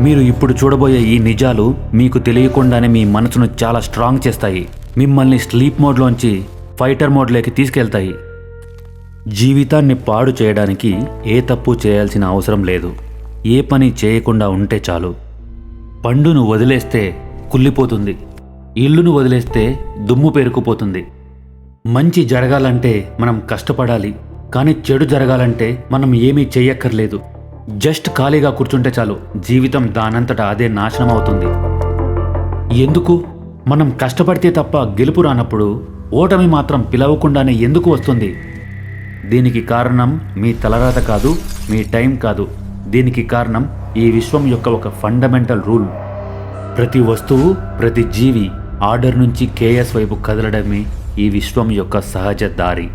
మీరు ఇప్పుడు చూడబోయే ఈ నిజాలు మీకు తెలియకుండానే మీ మనసును చాలా స్ట్రాంగ్ చేస్తాయి. మిమ్మల్ని స్లీప్ మోడ్లోంచి ఫైటర్ మోడ్లోకి తీసుకెళ్తాయి. జీవితాన్ని పాడు చేయడానికి ఏ తప్పు చేయాల్సిన అవసరం లేదు. ఏ పని చేయకుండా ఉంటే చాలు. పండును వదిలేస్తే కుళ్ళిపోతుంది. ఇల్లును వదిలేస్తే దుమ్ము పేరుకుపోతుంది. మంచి జరగాలంటే మనం కష్టపడాలి. కానీ చెడు జరగాలంటే మనం ఏమీ చెయ్యక్కర్లేదు. జస్ట్ ఖాళీగా కూర్చుంటే చాలు జీవితం దానంతటా అదే నాశనం అవుతుంది ఎందుకు? మనం కష్టపడితే తప్ప గెలుపు రానప్పుడు ఓటమి మాత్రం పిలవకుండానే ఎందుకు వస్తుంది? దీనికి కారణం మీ తలరాత కాదు మీ టైం కాదు. దీనికి కారణం ఈ విశ్వం యొక్క ఒక ఫండమెంటల్ రూల్. ప్రతి వస్తువు ప్రతి జీవి ఆర్డర్ నుంచి కేఎస్ వైపు కదలడమే ఈ విశ్వం యొక్క సహజ దారి.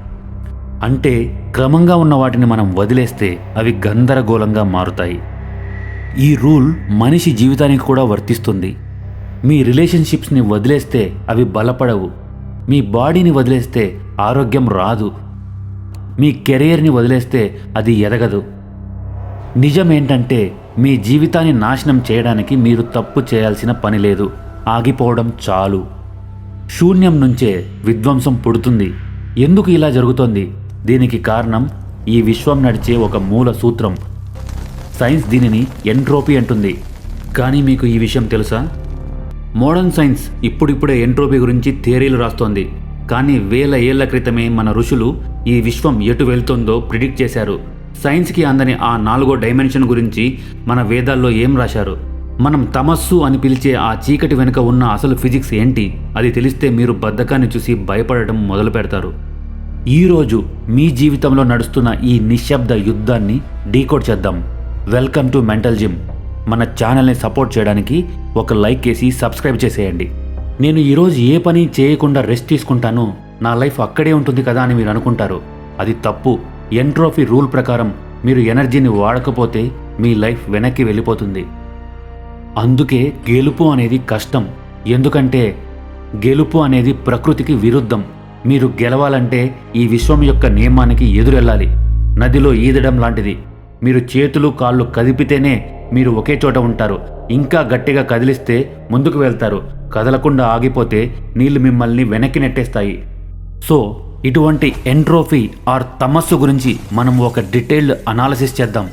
అంటే క్రమంగా ఉన్న వాటిని మనం వదిలేస్తే అవి గందరగోళంగా మారుతాయి. ఈ రూల్ మనిషి జీవితానికి కూడా వర్తిస్తుంది. మీ రిలేషన్షిప్స్ని వదిలేస్తే అవి బలపడవు. మీ బాడీని వదిలేస్తే ఆరోగ్యం రాదు. మీ కెరియర్ని వదిలేస్తే అది ఎదగదు. నిజం ఏంటంటే మీ జీవితాన్ని నాశనం చేయడానికి మీరు తప్పు చేయాల్సిన పని లేదు. ఆగిపోవడం చాలు. శూన్యం నుంచే విధ్వంసం పుడుతుంది. ఎందుకు ఇలా జరుగుతోంది? దీనికి కారణం ఈ విశ్వం నడిచే ఒక మూల సూత్రం. సైన్స్ దీనిని ఎంట్రోపీ అంటుంది. కానీ మీకు ఈ విషయం తెలుసా? మోడర్న్ సైన్స్ ఇప్పుడిప్పుడే ఎంట్రోపీ గురించి థియరీలు రాస్తోంది. కానీ వేల ఏళ్ళ క్రితమే మన ఋషులు ఈ విశ్వం ఎటు వెళ్తుందో ప్రిడిక్ట్ చేశారు. సైన్స్కి అందని ఆ నాలుగో డైమెన్షన్ గురించి మన వేదాల్లో ఏం రాశారు? మనం తమస్సు అని పిలిచే ఆ చీకటి వెనుక ఉన్న అసలు ఫిజిక్స్ ఏంటి? అది తెలిస్తే మీరు బద్ధకాన్ని చూసి భయపడటం మొదలు పెడతారు ఈరోజు మీ జీవితంలో నడుస్తున్న ఈ నిశ్శబ్ద యుద్ధాన్ని డీకోడ్ చేద్దాం. వెల్కమ్ టు మెంటల్ జిమ్ మన ఛానల్ని సపోర్ట్ చేయడానికి ఒక లైక్ వేసి సబ్స్క్రైబ్ చేసేయండి. నేను ఈరోజు ఏ పని చేయకుండా రెస్ట్ తీసుకుంటాను నా లైఫ్ అక్కడే ఉంటుంది కదా అని మీరు అనుకుంటారు. అది తప్పు. ఎంట్రోఫీ రూల్ ప్రకారం మీరు ఎనర్జీని వాడకపోతే మీ లైఫ్ వెనక్కి వెళ్ళిపోతుంది. అందుకే గెలుపు అనేది కష్టం. ఎందుకంటే గెలుపు అనేది ప్రకృతికి విరుద్ధం. మీరు గెలవాలంటే ఈ విశ్వం యొక్క నియమానికి ఎదురెళ్ళాలి. నదిలో ఈదడం లాంటిది. మీరు చేతులు కాళ్ళు కదిపితేనే మీరు ఒకే చోట ఉంటారు. ఇంకా గట్టిగా కదిలిస్తే ముందుకు వెళ్తారు. కదలకుండా ఆగిపోతే నీళ్ళు మిమ్మల్ని వెనక్కి నెట్టేస్తాయి. సో ఇటువంటి ఎంట్రోఫీ ఆర్ తమస్సు గురించి మనం ఒక డీటెయిల్డ్ అనాలసిస్ చేద్దాం.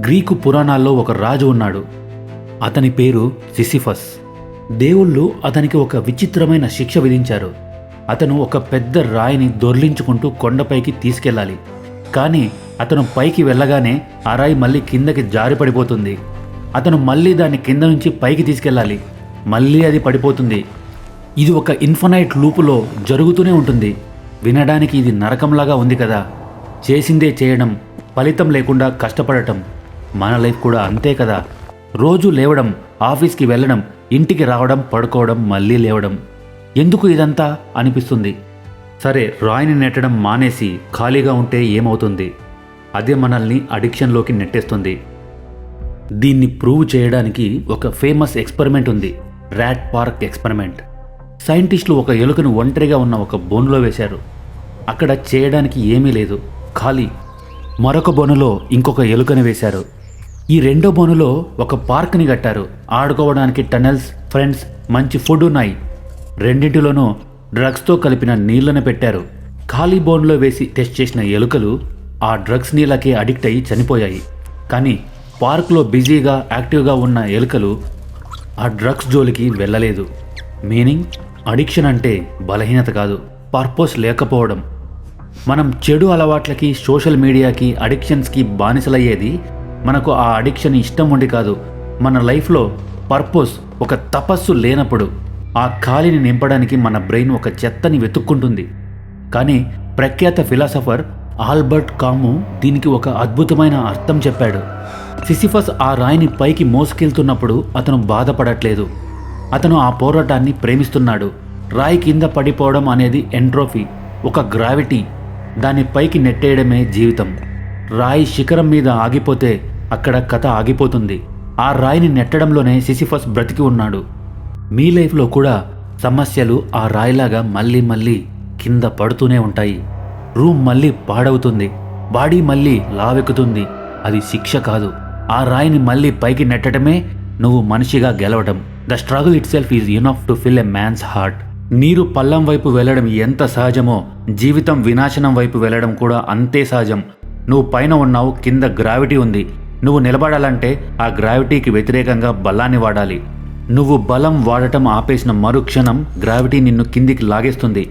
గ్రీకు పురాణాల్లో ఒక రాజు ఉన్నాడు. అతని పేరు సిసిఫస్. దేవుళ్ళు అతనికి ఒక విచిత్రమైన శిక్ష విధించారు. అతను ఒక పెద్ద రాయిని దొర్లించుకుంటూ కొండపైకి తీసుకెళ్ళాలి. కానీ అతను పైకి వెళ్ళగానే ఆ రాయి మళ్ళీ కిందకి జారి పడిపోతుంది అతను మళ్ళీ దాన్ని కింద నుంచి పైకి తీసుకెళ్ళాలి. మళ్ళీ అది పడిపోతుంది. ఇది ఒక ఇన్ఫనైట్ లూపులో జరుగుతూనే ఉంటుంది. వినడానికి ఇది నరకంలాగా ఉంది కదా. చేసిందే చేయడం ఫలితం లేకుండా కష్టపడటం. మన లైఫ్ కూడా అంతే కదా. రోజు లేవడం ఆఫీస్కి వెళ్ళడం ఇంటికి రావడం పడుకోవడం మళ్ళీ లేవడం. ఎందుకు ఇదంతా అనిపిస్తుంది? సరే రాయిని నెట్టడం మానేసి ఖాళీగా ఉంటే ఏమవుతుంది? అదే మనల్ని అడిక్షన్లోకి నెట్టేస్తుంది. దీన్ని ప్రూవ్ చేయడానికి ఒక ఫేమస్ ఎక్స్పెరిమెంట్ ఉంది. Rat park experiment. సైంటిస్టులు ఒక ఎలుకను ఒంటరిగా ఉన్న ఒక బోనులో వేశారు. అక్కడ చేయడానికి ఏమీ లేదు. ఖాళీ. మరొక బోనులో ఇంకొక ఎలుకను వేశారు. ఈ రెండో బోనులో ఒక పార్క్ని కట్టారు. ఆడుకోవడానికి టనెల్స్ ఫ్రెండ్స్ మంచి ఫుడ్ ఉన్నాయి. రెండింటిలోనూ డ్రగ్స్తో కలిపిన నీళ్ళను పెట్టారు. ఖాళీ బోన్లో వేసి టెస్ట్ చేసిన ఎలుకలు ఆ డ్రగ్స్ నీళ్ళకే అడిక్ట్ అయ్యి చనిపోయాయి. కానీ పార్క్లో బిజీగా యాక్టివ్గా ఉన్న ఎలుకలు ఆ డ్రగ్స్ జోలికి వెళ్ళలేదు. మీనింగ్? అడిక్షన్ అంటే బలహీనత కాదు పర్పస్ లేకపోవడం. మనం చెడు అలవాట్లకి సోషల్ మీడియాకి అడిక్షన్స్కి బానిసలయ్యేది మనకు ఆ అడిక్షన్ ఇష్టం ఉండి కాదు. మన లైఫ్లో పర్పస్ ఒక తపస్సు లేనప్పుడు. ఆ ఖాళీని నింపడానికి మన బ్రెయిన్ ఒక చెత్తని వెతుక్కుంటుంది. కానీ ప్రఖ్యాత ఫిలాసఫర్ ఆల్బర్ట్ కాము దీనికి ఒక అద్భుతమైన అర్థం చెప్పాడు. సిసిఫస్ ఆ రాయిని పైకి మోసుకెళ్తున్నప్పుడు అతను బాధపడట్లేదు. అతను ఆ పోరాటాన్ని ప్రేమిస్తున్నాడు. రాయి కింద పడిపోవడం అనేది ఎంట్రోఫీ ఒక గ్రావిటీ. దాన్ని పైకి నెట్టేయడమే జీవితం. రాయి శిఖరం మీద ఆగిపోతే అక్కడ కథ ఆగిపోతుంది. ఆ రాయిని నెట్టడంలోనే సిసిఫస్ బ్రతికి ఉన్నాడు. మీ లైఫ్లో కూడా సమస్యలు ఆ రాయిలాగా మళ్ళీ మళ్ళీ కింద పడుతూనే ఉంటాయి. రూమ్ మళ్ళీ పాడవుతుంది. బాడీ మళ్ళీ లావెక్కుతుంది. అది శిక్ష కాదు. ఆ రాయిని మళ్ళీ పైకి నెట్టడమే నువ్వు మనిషిగా గెలవడం the struggle itself is enough to fill a man's heart నీరు పల్లం వైపు వెళ్ళడం ఎంత సహజమో జీవితం వినాశనం వైపు వెళ్ళడం కూడా అంతే సహజం. నువ్వు పైన ఉన్నావు కింద గ్రావిటీ ఉంది. నువ్వు నిలబడాలంటే ఆ గ్రావిటీకి వ్యతిరేకంగా బలాన్ని వాడాలి. నువ్వు బలం వాడటం ఆపేసిన మరుక్షణం గ్రావిటీ నిన్ను కిందికి లాగేస్తుంది.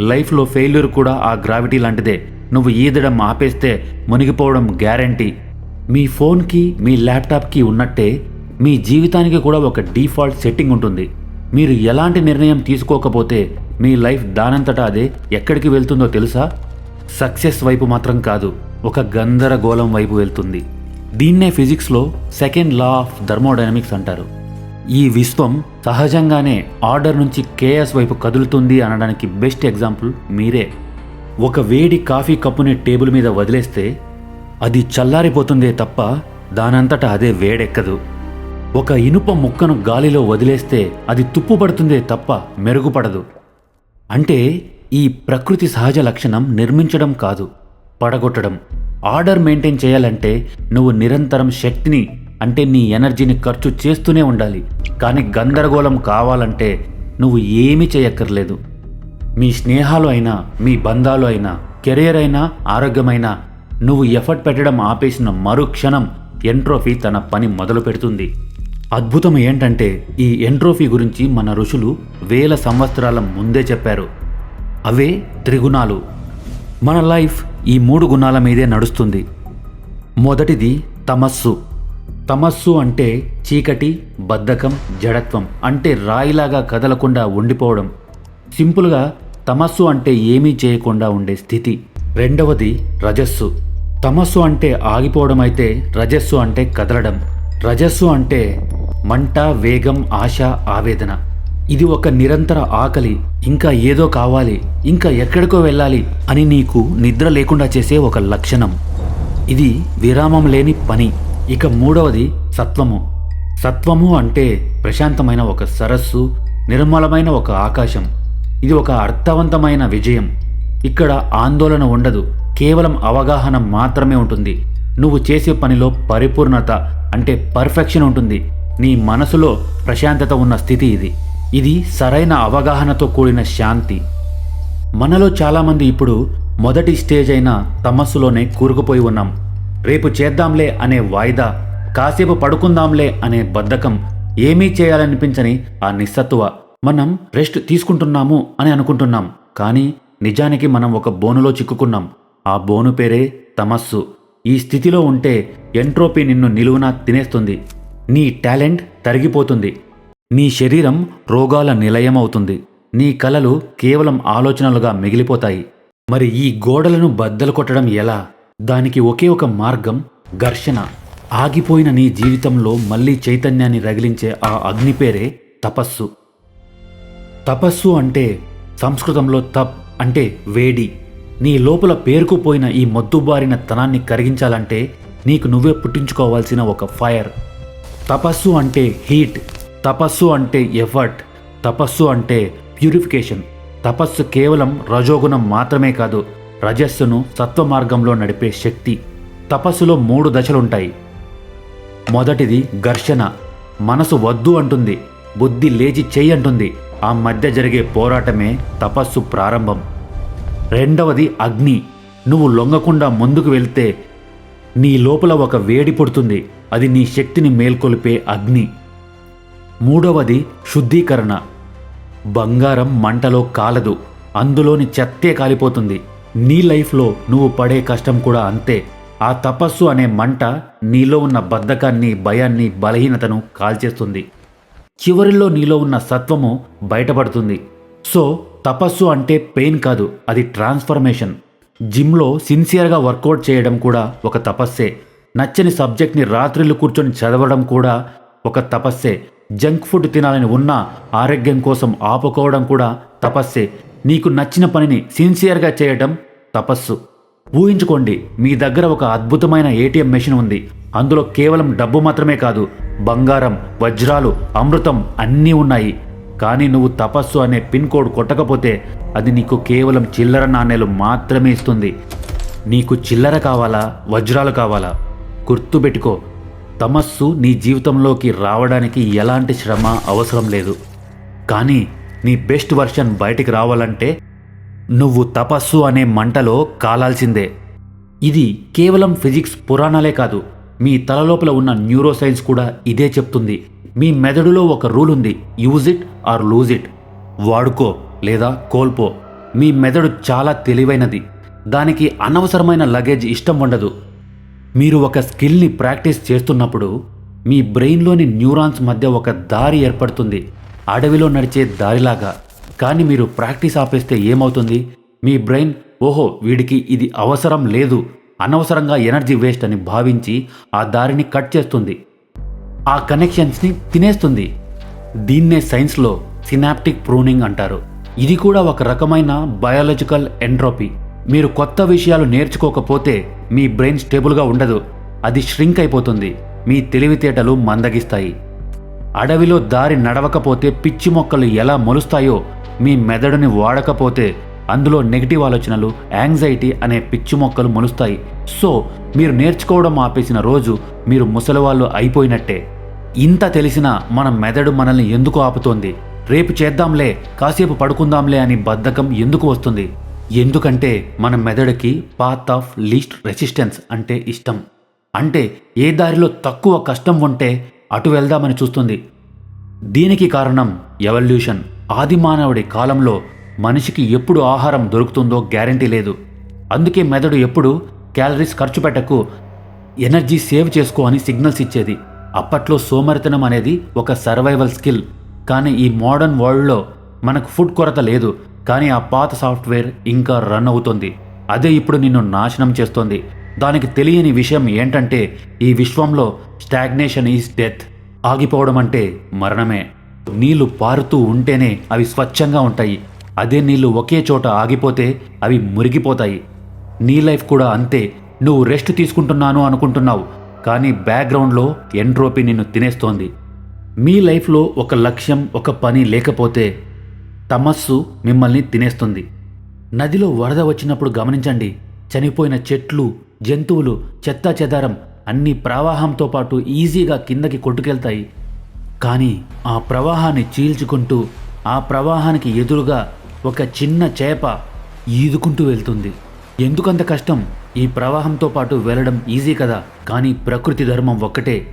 లైఫ్లో ఫెయిల్యూర్ కూడా ఆ గ్రావిటీ లాంటిదే. నువ్వు ఈదడం ఆపేస్తే మునిగిపోవడం గ్యారంటీ. మీ ఫోన్కి మీ ల్యాప్టాప్కి ఉన్నట్టే మీ జీవితానికి కూడా ఒక డిఫాల్ట్ సెట్టింగ్ ఉంటుంది. మీరు ఎలాంటి నిర్ణయం తీసుకోకపోతే మీ లైఫ్ దానంతటా అదే ఎక్కడికి వెళ్తుందో తెలుసా? సక్సెస్ వైపు మాత్రం కాదు ఒక గందరగోళం వైపు వెళ్తుంది. దీన్నే ఫిజిక్స్లో సెకండ్ లా ఆఫ్ థర్మోడైనమిక్స్ అంటారు. ఈ విశ్వం సహజంగానే ఆర్డర్ నుంచి కేఎస్ వైపు కదులుతుంది అనడానికి బెస్ట్ ఎగ్జాంపుల్ మీరే. ఒక వేడి కాఫీ కప్పుని టేబుల్ మీద వదిలేస్తే అది చల్లారిపోతుందే తప్ప దానంతటా అదే వేడెక్కదు. ఒక ఇనుప ముక్కను గాలిలో వదిలేస్తే అది తుప్పుపడుతుందే తప్ప మెరుగుపడదు. అంటే ఈ ప్రకృతి సహజ లక్షణం నిర్మించడం కాదు పడగొట్టడం. ఆర్డర్ మెయింటైన్ చేయాలంటే నువ్వు నిరంతరం శక్తిని అంటే నీ ఎనర్జీని ఖర్చు చేస్తూనే ఉండాలి. కానీ గందరగోళం కావాలంటే నువ్వు ఏమీ చేయక్కర్లేదు. మీ స్నేహాలు అయినా మీ బంధాలు అయినా కెరీర్ అయినా ఆరోగ్యమైనా నువ్వు ఎఫర్ట్ పెట్టడం ఆపేసిన మరుక్షణం ఎంట్రోఫీ తన పని మొదలు పెడుతుంది. అద్భుతం ఏంటంటే ఈ ఎంట్రోఫీ గురించి మన ఋషులు వేల సంవత్సరాల ముందే చెప్పారు. అవే త్రిగుణాలు. మన లైఫ్ ఈ మూడు గుణాల మీదే నడుస్తుంది. మొదటిది తమస్సు. తమస్సు అంటే చీకటి బద్ధకం జడత్వం అంటే రాయిలాగా కదలకుండా ఉండిపోవడం. సింపుల్గా తమస్సు అంటే ఏమీ చేయకుండా ఉండే స్థితి. రెండవది రజస్సు. తమస్సు అంటే ఆగిపోవడం అయితే రజస్సు అంటే కదలడం. రజస్సు అంటే మంట వేగం ఆశ ఆవేదన. ఇది ఒక నిరంతర ఆకలి. ఇంకా ఏదో కావాలి ఇంకా ఎక్కడికో వెళ్ళాలి అని నీకు నిద్ర లేకుండా చేసే ఒక లక్షణం. ఇది విరామం లేని పని. ఇక మూడవది సత్వము. సత్వము అంటే ప్రశాంతమైన ఒక సరస్సు నిర్మలమైన ఒక ఆకాశం. ఇది ఒక అర్థవంతమైన విజయం. ఇక్కడ ఆందోళన ఉండదు. కేవలం అవగాహన మాత్రమే ఉంటుంది. నువ్వు చేసే పనిలో పరిపూర్ణత అంటే పర్ఫెక్షన్ ఉంటుంది. నీ మనసులో ప్రశాంతత ఉన్న స్థితి ఇది. ఇది సరైన అవగాహనతో కూడిన శాంతి. మనలో చాలామంది ఇప్పుడు మొదటి స్టేజ్ అయిన తమస్సులోనే కూరుకుపోయి ఉన్నాం. రేపు చేద్దాంలే అనే వాయిదా కాసేపు పడుకుందాంలే అనే బద్ధకం ఏమీ చేయాలనిపించని ఆ నిస్సత్తువ. మనం రెస్ట్ తీసుకుంటున్నాము అని అనుకుంటున్నాం కానీ నిజానికి మనం ఒక బోనులో చిక్కుకున్నాం. ఆ బోను పేరే తమస్సు. ఈ స్థితిలో ఉంటే ఎంట్రోపీ నిన్ను నిలువునా తినేస్తుంది. నీ టాలెంట్ తరిగిపోతుంది. నీ శరీరం రోగాల నిలయమవుతుంది. నీ కలలు కేవలం ఆలోచనలుగా మిగిలిపోతాయి. మరి ఈ గోడలను బద్దలు కొట్టడం ఎలా? దానికి ఒకే ఒక మార్గం ఘర్షణ. ఆగిపోయిన నీ జీవితంలో మళ్ళీ చైతన్యాన్ని రగిలించే ఆ అగ్ని పేరే తపస్సు. తపస్సు అంటే సంస్కృతంలో తప్ అంటే వేడి. నీ లోపల పేరుకుపోయిన ఈ మొద్దుబారిన తనాన్ని కరిగించాలంటే నీకు నువ్వే పుట్టించుకోవాల్సిన ఒక ఫైర్. తపస్సు అంటే హీట్. తపస్సు అంటే ఎఫర్ట్. తపస్సు అంటే ప్యూరిఫికేషన్. తపస్సు కేవలం రజోగుణం మాత్రమే కాదు రజస్సును సత్వ మార్గంలో నడిపే శక్తి తపస్సులో మూడు దశలుంటాయి. మొదటిది ఘర్షణ మనసు వద్దు అంటుంది బుద్ధి లేచి చెయ్యి అంటుంది. ఆ మధ్య జరిగే పోరాటమే తపస్సు ప్రారంభం. రెండవది అగ్ని నువ్వు లొంగకుండా ముందుకు వెళ్తే నీ లోపల ఒక వేడి పుడుతుంది అది నీ శక్తిని మేల్కొలిపే అగ్ని. మూడవది శుద్ధీకరణ బంగారం మంటలో కాలదు అందులోని చెత్తే కాలిపోతుంది. నీ లైఫ్లో నువ్వు పడే కష్టం కూడా అంతే. ఆ తపస్సు అనే మంట నీలో ఉన్న బద్ధకాన్ని భయాన్ని బలహీనతను కాల్చేస్తుంది. చివరిలో నీలో ఉన్న సత్వము బయటపడుతుంది. సో తపస్సు అంటే పెయిన్ కాదు అది ట్రాన్స్ఫర్మేషన్. జిమ్లో సిన్సియర్గా వర్కౌట్ చేయడం కూడా ఒక తపస్సే. నచ్చని సబ్జెక్ట్ని రాత్రిళ్ళు కూర్చొని చదవడం కూడా ఒక తపస్సే. జంక్ ఫుడ్ తినాలని ఉన్న ఆరోగ్యం కోసం ఆపుకోవడం కూడా తపస్సే. నీకు నచ్చిన పనిని సిన్సియర్గా చేయటం తపస్సు. ఊహించుకోండి మీ దగ్గర ఒక అద్భుతమైన ఏటీఎం మెషిన్ ఉంది. అందులో కేవలం డబ్బు మాత్రమే కాదు బంగారం వజ్రాలు అమృతం అన్నీ ఉన్నాయి. కానీ నువ్వు తపస్సు అనే పిన్ కోడ్ కొట్టకపోతే అది నీకు కేవలం చిల్లర నాణేలు మాత్రమే ఇస్తుంది. నీకు చిల్లర కావాలా వజ్రాలు కావాలా? గుర్తుపెట్టుకో తమస్సు నీ జీవితంలోకి రావడానికి ఎలాంటి శ్రమ అవసరం లేదు. కానీ నీ బెస్ట్ వర్షన్ బయటికి రావాలంటే నువ్వు తపస్సు అనే మంటలో కాలాల్సిందే. ఇది కేవలం ఫిజిక్స్ పురాణాలే కాదు మీ తలలోపల ఉన్న న్యూరో సైన్స్ కూడా ఇదే చెప్తుంది. మీ మెదడులో ఒక రూల్ ఉంది use it or lose it. వాడుకో లేదా కోల్పో. మీ మెదడు చాలా తెలివైనది దానికి అనవసరమైన లగేజ్ ఇష్టం ఉండదు. మీరు ఒక స్కిల్ని ప్రాక్టీస్ చేస్తున్నప్పుడు మీ బ్రెయిన్లోని న్యూరాన్స్ మధ్య ఒక దారి ఏర్పడుతుంది. అడవిలో నడిచే దారిలాగా. కానీ మీరు ప్రాక్టీస్ ఆపేస్తే ఏమవుతుంది? మీ బ్రెయిన్ ఓహో వీడికి ఇది అవసరం లేదు. అనవసరంగా ఎనర్జీ వేస్ట్ అని భావించి ఆ దారిని కట్ చేస్తుంది. ఆ కనెక్షన్స్ని తినేస్తుంది. దీన్నే సైన్స్లో సినాప్టిక్ ప్రూనింగ్ అంటారు. ఇది కూడా ఒక రకమైన బయాలజికల్ ఎంట్రోపీ. మీరు కొత్త విషయాలు నేర్చుకోకపోతే మీ బ్రెయిన్ స్టేబుల్గా ఉండదు. అది ష్రింక్ అయిపోతుంది. మీ తెలివితేటలు మందగిస్తాయి. అడవిలో దారి నడవకపోతే పిచ్చి మొక్కలు ఎలా మొలుస్తాయో మీ మెదడుని వాడకపోతే అందులో నెగిటివ్ ఆలోచనలు యాంగ్జైటీ అనే పిచ్చి మొక్కలు మొలుస్తాయి. సో మీరు నేర్చుకోవడం ఆపేసిన రోజు మీరు ముసలివాళ్ళు అయిపోయినట్టే. ఇంత తెలిసినా మన మెదడు మనల్ని ఎందుకు ఆపుతోంది? రేపు చేద్దాంలే కాసేపు పడుకుందాంలే అని బద్ధకం ఎందుకు వస్తుంది? ఎందుకంటే మన మెదడుకి పాత్ ఆఫ్ లీస్ట్ రెసిస్టెన్స్ అంటే ఇష్టం. అంటే ఏ దారిలో తక్కువ కష్టం ఉంటే అటు వెళ్దామని చూస్తుంది. దీనికి కారణం ఎవల్యూషన్. ఆదిమానవుడి కాలంలో మనిషికి ఎప్పుడు ఆహారం దొరుకుతుందో గ్యారంటీ లేదు. అందుకే మెదడు ఎప్పుడు క్యాలరీస్ ఖర్చు పెట్టకు ఎనర్జీ సేవ్ చేసుకో అని సిగ్నల్స్ ఇచ్చేది. అప్పట్లో సోమరితనం అనేది ఒక సర్వైవల్ స్కిల్. కానీ ఈ మోడర్న్ వరల్డ్లో మనకు ఫుడ్ కొరత లేదు. కానీ ఆ పాత సాఫ్ట్వేర్ ఇంకా రన్ అవుతుంది. అదే ఇప్పుడు నిన్ను నాశనం చేస్తోంది. దానికి తెలియని విషయం ఏంటంటే ఈ విశ్వంలో స్టాగ్నేషన్ ఈజ్ డెత్. ఆగిపోవడం అంటే మరణమే. నీళ్ళు పారుతూ ఉంటేనే అవి స్వచ్ఛంగా ఉంటాయి. అదే నీళ్ళు ఒకే చోట ఆగిపోతే అవి మురిగిపోతాయి. నీ లైఫ్ కూడా అంతే. నువ్వు రెస్ట్ తీసుకుంటున్నాను అనుకుంటున్నావు కానీ బ్యాక్గ్రౌండ్లో ఎంట్రోపీ నిన్ను తినేస్తోంది. మీ లైఫ్లో ఒక లక్ష్యం ఒక పని లేకపోతే తమస్సు మిమ్మల్ని తినేస్తుంది. నదిలో వరద వచ్చినప్పుడు గమనించండి. చనిపోయిన చెట్లు జంతువులు చెత్తా చెదారం అన్ని ప్రవాహంతో పాటు ఈజీగా కిందకి కొట్టుకెళ్తాయి. కానీ ఆ ప్రవాహాన్ని చీల్చుకుంటూ ఆ ప్రవాహానికి ఎదురుగా ఒక చిన్న చేప ఈదుకుంటూ వెళ్తుంది. ఎందుకంత కష్టం? ఈ ప్రవాహంతో పాటు వెళ్ళడం ఈజీ కదా? కానీ ప్రకృతి ధర్మం ఒక్కటే.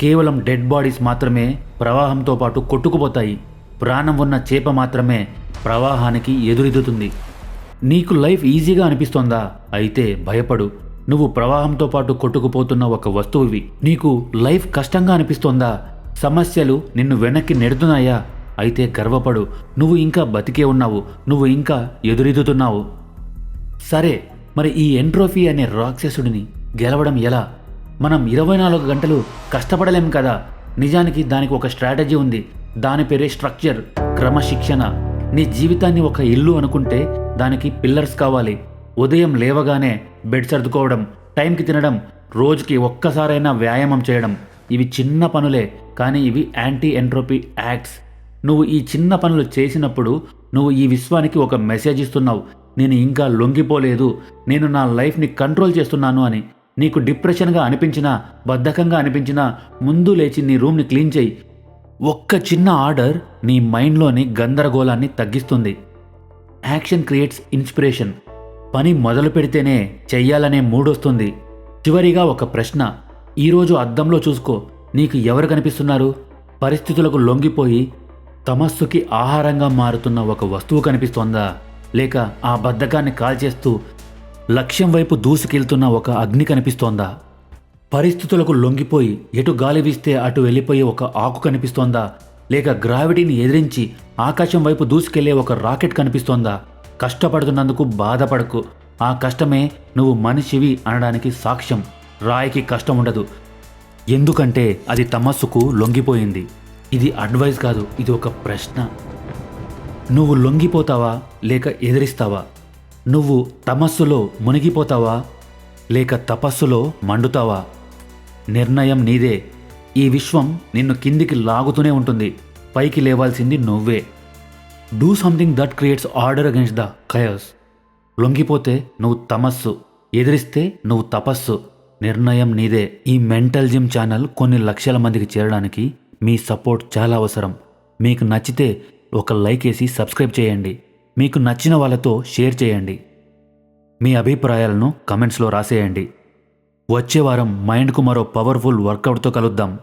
కేవలం డెడ్ బాడీస్ మాత్రమే ప్రవాహంతో పాటు కొట్టుకుపోతాయి. ప్రాణం ఉన్న చేప మాత్రమే ప్రవాహానికి ఎదురెదుతుంది నీకు లైఫ్ ఈజీగా అనిపిస్తోందా? అయితే భయపడు. నువ్వు ప్రవాహంతో పాటు కొట్టుకుపోతున్న ఒక వస్తువువి నీకు లైఫ్ కష్టంగా అనిపిస్తోందా? సమస్యలు నిన్ను వెనక్కి నెడుతున్నాయా? అయితే గర్వపడు. నువ్వు ఇంకా బతికే ఉన్నావు. నువ్వు ఇంకా ఎదురెదుతున్నావు. సరే మరి ఈ ఎంట్రోఫీ అనే రాక్షసుడిని గెలవడం ఎలా? మనం ఇరవై నాలుగు గంటలు కష్టపడలేం కదా? నిజానికి దానికి ఒక స్ట్రాటజీ ఉంది. దాని పేరే స్ట్రక్చర్ క్రమశిక్షణ. నీ జీవితాన్ని ఒక ఇల్లు అనుకుంటే దానికి పిల్లర్స్ కావాలి. ఉదయం లేవగానే బెడ్ సర్దుకోవడం టైంకి తినడం రోజుకి ఒక్కసారైనా వ్యాయామం చేయడం ఇవి చిన్న పనులే కానీ ఇవి యాంటీ ఎంట్రోపీ యాక్ట్స్. నువ్వు ఈ చిన్న పనులు చేసినప్పుడు నువ్వు ఈ విశ్వానికి ఒక మెసేజ్ ఇస్తున్నావు. నేను ఇంకా లొంగిపోలేదు. నేను నా లైఫ్ని కంట్రోల్ చేస్తున్నాను అని. నీకు డిప్రెషన్గా అనిపించినా బద్ధకంగా అనిపించినా ముందు లేచి నీ రూమ్ని క్లీన్ చేయి. ఒక్క చిన్న ఆర్డర్ నీ మైండ్లోని గందరగోళాన్ని తగ్గిస్తుంది. Action creates inspiration. పని మొదలు పెడితేనే చెయ్యాలనే మూడొస్తుంది. చివరిగా ఒక ప్రశ్న. ఈరోజు అద్దంలో చూసుకో నీకు ఎవరు కనిపిస్తున్నారు? పరిస్థితులకు లొంగిపోయి తమస్సుకి ఆహారంగా మారుతున్న ఒక వస్తువు కనిపిస్తోందా? లేక ఆ బద్ధకాన్ని కాల్చేస్తూ లక్ష్యం వైపు దూసుకెళ్తున్న ఒక అగ్ని కనిపిస్తోందా? పరిస్థితులకు లొంగిపోయి ఎటు గాలి వీస్తే అటు వెళ్ళిపోయే ఒక ఆకు కనిపిస్తోందా? లేక గ్రావిటీని ఎదిరించి ఆకాశం వైపు దూసుకెళ్ళే ఒక రాకెట్ కనిపిస్తోందా? కష్టపడుతున్నందుకు బాధపడకు. ఆ కష్టమే నువ్వు మనిషివి అనడానికి సాక్ష్యం. రాయికి కష్టం ఉండదు. ఎందుకంటే అది తమస్సుకు లొంగిపోయింది. ఇది అడ్వైస్ కాదు ఇది ఒక ప్రశ్న. నువ్వు లొంగిపోతావా లేక ఎదిరిస్తావా? నువ్వు తమస్సులో మునిగిపోతావా లేక తపస్సులో మండుతావా? నిర్ణయం నీదే. ఈ విశ్వం నిన్ను కిందికి లాగుతూనే ఉంటుంది. పైకి లేవాల్సింది నువ్వే. Do something that creates order against the కయర్స్ లొంగిపోతే నువ్వు తమస్సు ఎదిరిస్తే నువ్వు తపస్సు. నిర్ణయం నీదే. ఈ మెంటల్ జిమ్ ఛానల్ కొన్ని లక్షల మందికి చేరడానికి మీ సపోర్ట్ చాలా అవసరం. మీకు నచ్చితే ఒక లైక్ వేసి సబ్స్క్రైబ్ చేయండి. మీకు నచ్చిన వాళ్ళతో షేర్ చేయండి. మీ అభిప్రాయాలను కమెంట్స్లో రాసేయండి. వచ్చే వారం మైండ్కు మరో పవర్ఫుల్ వర్కౌట్తో కలుద్దాం.